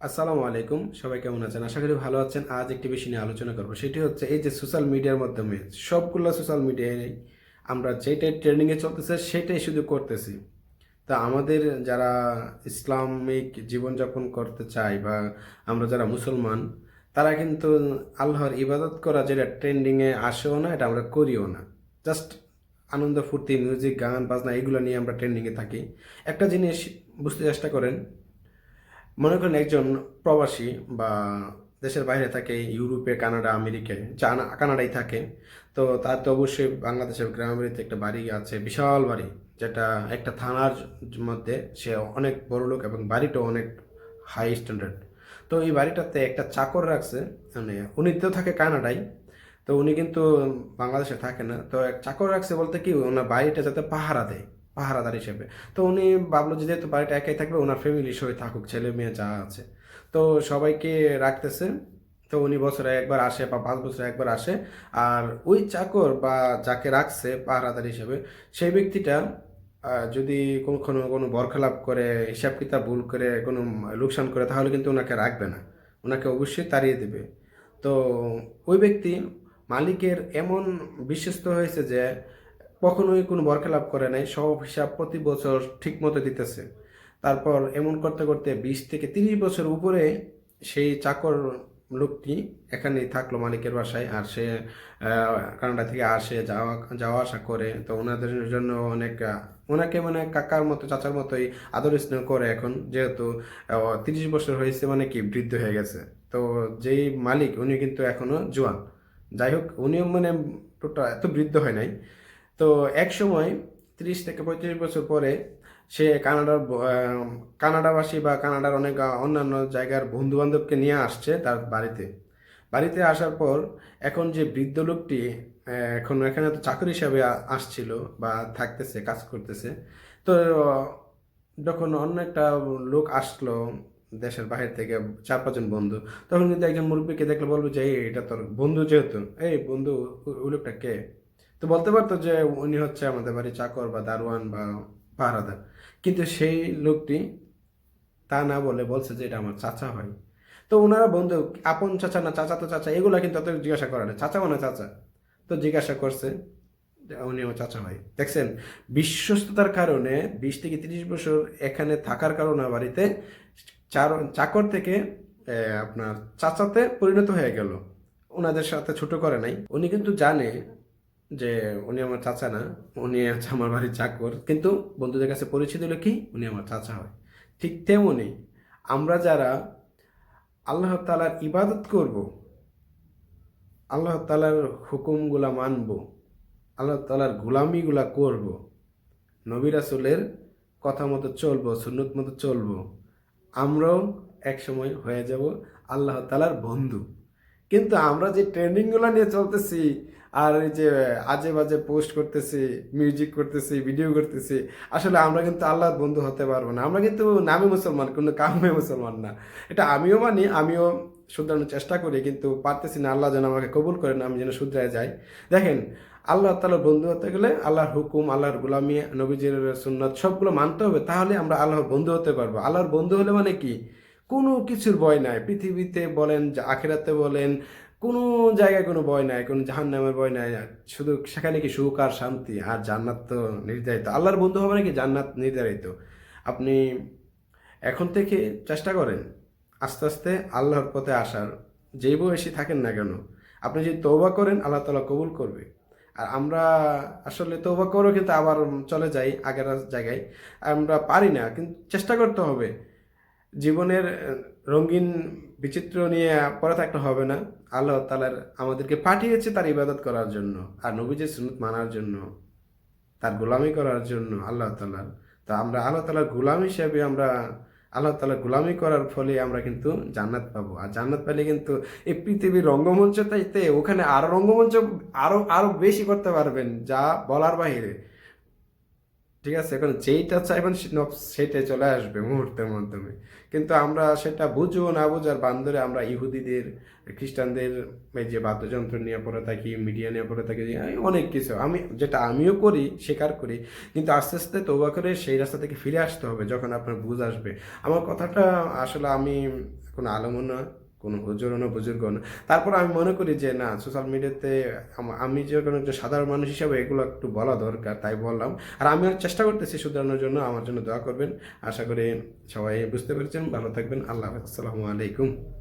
আসসালামু আলাইকুম, সবাই কেমন আছেন? আশা করি ভালো আছেন। আজ একটি বিষয় নিয়ে আলোচনা করব। সেটি হচ্ছে এই যে সোশ্যাল মিডিয়ার মাধ্যমে সবগুলো সোশ্যাল মিডিয়ায় আমরা যেটাই ট্রেন্ডিংয়ে চলতেছে, সেটাই শুধু করতেছি। তা আমাদের যারা ইসলামিক জীবনযাপন করতে চাই বা আমরা যারা মুসলমান, তারা কিন্তু আল্লাহর ইবাদত করা যেটা ট্রেন্ডিংয়ে আসেও না, এটা আমরা করিও না। জাস্ট আনন্দ, ফুর্তি মিউজিক গান, বাজনা, এগুলো নিয়ে আমরা ট্রেন্ডিংয়ে থাকি। একটা জিনিস বুঝতে চেষ্টা করেন মনে করেন একজন প্রবাসী বা দেশের বাইরে থাকে, ইউরোপে, কানাডা, আমেরিকায় জানা কানাডায় থাকে, তো তার তো অবশ্যই বাংলাদেশের গ্রামবাড়িতে একটা বাড়ি আছে, বিশাল বাড়ি, যেটা একটা থানার মধ্যে সে অনেক বড় লোক এবং বাড়িটাও অনেক হাই স্ট্যান্ডার্ড তো এই বাড়িটাতে একটা চাকর রাখছে মানে উনি তো থাকে কানাডায়, তো উনি কিন্তু বাংলাদেশে থাকে না, তো এক চাকর রাখছে বলতে কি, ওনার বাড়িটা যাতে পাহারা দেয়। পাহারাদার হিসেবে। তো উনি ভাবলো যেহেতু বাড়িটা একাই থাকবে, ওনার ফ্যামিলি সবাই থাকুক, ছেলে মেয়ে যা আছে। তো সবাইকে রাখতেছে। তো উনি বছরে একবার আসে বা পাঁচ বছরে একবার আসে। আর ওই চাকর বা যাকে রাখছে পাহারাদার হিসেবে, সেই ব্যক্তিটা যদি কখনো কোনো বরখেলাপ করে, হিসাব কিতাব ভুল করে, কোনো লোকসান করে, তাহলে কিন্তু ওনাকে রাখবে না। ওনাকে অবশ্যই তাড়িয়ে দেবে। তো ওই ব্যক্তি মালিকের এমন বিশ্বস্ত হয়েছে যে কখনোই কোনো বরখেলাপ করে নাই, সব হিসাব প্রতি বছর ঠিক মতো দিতেছে। তারপর এমন করতে করতে বিশ থেকে তিরিশ বছর উপরে সেই চাকর লোকটি এখানেই থাকল মালিকের বাসায়, আর সে কানাডা থেকে আসে, যাওয়া যাওয়া আসা করে। তো ওনাদের জন্য অনেক ওনাকে মানে কাকার মতো, চাচার মতোই আদর স্নেহ করে এখন। যেহেতু তিরিশ বছর হয়েছে মানে কি বৃদ্ধ হয়ে গেছে। তো যেই মালিক, উনি কিন্তু এখনও জোয়ান। যাই হোক, উনিও মানে টোটাল এত বৃদ্ধ হয় নাই। তো এক সময় ত্রিশ থেকে পঁয়ত্রিশ বছর পরে সে কানাডার কানাডাবাসী বা কানাডার অনেক অন্যান্য জায়গার বন্ধু বান্ধবকে নিয়ে আসছে তার বাড়িতে। বাড়িতে আসার পর এখন যে বৃদ্ধ লোকটি এখন এখানে তো চাকরি হিসাবে আসছিল বা থাকতেছে কাজ করতেছে। তো যখন অন্য একটা লোক আসলো দেশের বাইরে থেকে চার পাঁচজন বন্ধু তখন কিন্তু একজন মুরব্বীকে দেখলে বলব যে "এই, এটা তোর বন্ধু যেহেতু এই বন্ধু ওই লোকটা কে? তো বলতে পারতো যে উনি হচ্ছে আমাদের বাড়ি চাকর বা দারোয়ান বা পাহারাদার। কিন্তু সেই লোকটি তা না বলে বলছে যে এটা আমার চাচা হয় তো ওনারা বন্ধু, আপন চাচা না চাচা তো চাচা, এগুলো কিন্তু অত জিজ্ঞাসা করে না। চাচা মানে চাচা। তো জিজ্ঞাসা করছে উনি আমার চাচা হয় দেখছেন, বিশ্বস্ততার কারণে বিশ থেকে তিরিশ বছর এখানে থাকার কারণে বাড়িতে চার, চাকর থেকে আপনার চাচাতে পরিণত হয়ে গেল। ওনাদের সাথে ছোট করে নাই। উনি কিন্তু জানে যে উনি আমার চাচা না, উনি হচ্ছে আমার বাড়ির চাকর। কিন্তু বন্ধুদের কাছে পরিচিত হলো কি? উনি আমার চাচা হয়। ঠিক তেমনি আমরা যারা আল্লাহ তালার ইবাদত করব, আল্লাহ তালার হুকুমগুলা মানব, আল্লাহ তালার গুলামিগুলা করব, নবী রাসূলের কথা মতো চলবো, সুন্নত মতো চলবো, আমরাও একসময় হয়ে যাব আল্লাহ তালার বন্ধু। কিন্তু আমরা যে ট্রেন্ডিংগুলো নিয়ে চলতেছি আর এই যে আজে বাজে পোস্ট করতেছি মিউজিক করতেছি ভিডিও করতেছি, আসলে আমরা কিন্তু আল্লাহর বন্ধু হতে পারব না। আমরা কিন্তু নামে মুসলমান কিন্তু কামে মুসলমান না। এটা আমিও মানি, আমিও শুধরানোর চেষ্টা করি, কিন্তু পারতেছি না আল্লাহ যেন আমাকে কবুল করেন, আমি যেন শুধরায় যাই। দেখেন, আল্লাহ তালার বন্ধু হতে গেলে আল্লাহর হুকুম, আল্লাহর গুলামি, নবীজির সুন্নত সবগুলো মানতে হবে, তাহলে আমরা আল্লাহর বন্ধু হতে পারব। আল্লাহর বন্ধু হলে মানে কি? কোনো কিছুর ভয় নাই। পৃথিবীতে বলেন, আখেরাতে বলেন কোনো জায়গায় কোনো ভয় নাই, কোনো জাহান নামের ভয় নাই। শুধু সেখানে কি সুখ আর শান্তি? আর জান্নাত তো নির্ধারিত। আল্লাহর বন্ধু হবে নাকি জান্নাত নির্ধারিত? আপনি এখন থেকে চেষ্টা করেন আস্তে আস্তে আল্লাহর পথে আসার। যেই বয়সী থাকেন না কেন, আপনি যদি তৌবা করেন, আল্লাহ তালা কবুল করবে। আর আমরা আসলে তৌবা করেও কিন্তু আবার চলে যাই আগের জায়গায়। আমরা পারি না, কিন্তু চেষ্টা করতে হবে। জীবনের রঙিন, বিচিত্র নিয়ে পরে থাকতে হবে না। আল্লাহ তালার আমাদেরকে পাঠিয়েছে তার ইবাদত করার জন্য, আর নবীজের সুন্নত মানার জন্য, তার গোলামি করার জন্য আল্লাহ তালার তা আমরা আল্লাহ তালার গোলাম হিসেবে আমরা, আল্লাহ তালার গোলামি করার ফলে আমরা কিন্তু জান্নাত পাবো। আর জান্নাত পেলে কিন্তু এই পৃথিবীর রঙ্গমঞ্চটাইতে ওখানে আরও রঙ্গমঞ্চ আরও আরও বেশি করতে পারবেন, যা বলার বাহিরে। ঠিক আছে? এখন যেইটা চাইবেন সেটাই চলে আসবে মুহূর্তের মাধ্যমে। কিন্তু আমরা সেটা বুঝো না বুঝার বান্ধরে আমরা ইহুদিদের, খ্রিস্টানদের যে বাদ্যযন্ত্র নিয়ে পড়ে থাকি, মিডিয়া নিয়ে পড়ে থাকি অনেক কিছু। আমি যেটা আমিও করি, স্বীকার করি, কিন্তু আস্তে আস্তে তৌবা করে সেই রাস্তা থেকে ফিরে আসতে হবে যখন আপনার বুঝ আসবে। আমার কথাটা আসলে আমি কোনো আলমও না কোনো হুজুর না বুজুর্গ না তারপর আমি মনে করি যে, না সোশ্যাল মিডিয়াতে আমি যে কোনো একজন সাধারণ মানুষ হিসাবে এগুলো একটু বলা দরকার, তাই বললাম। আর আমিও চেষ্টা করতেছি শুধরানোর জন্য, আমার জন্য দোয়া করবেন। আশা করি সবাই বুঝতে পেরেছেন। ভালো থাকবেন। আল্লাহ আসসালামু আলাইকুম।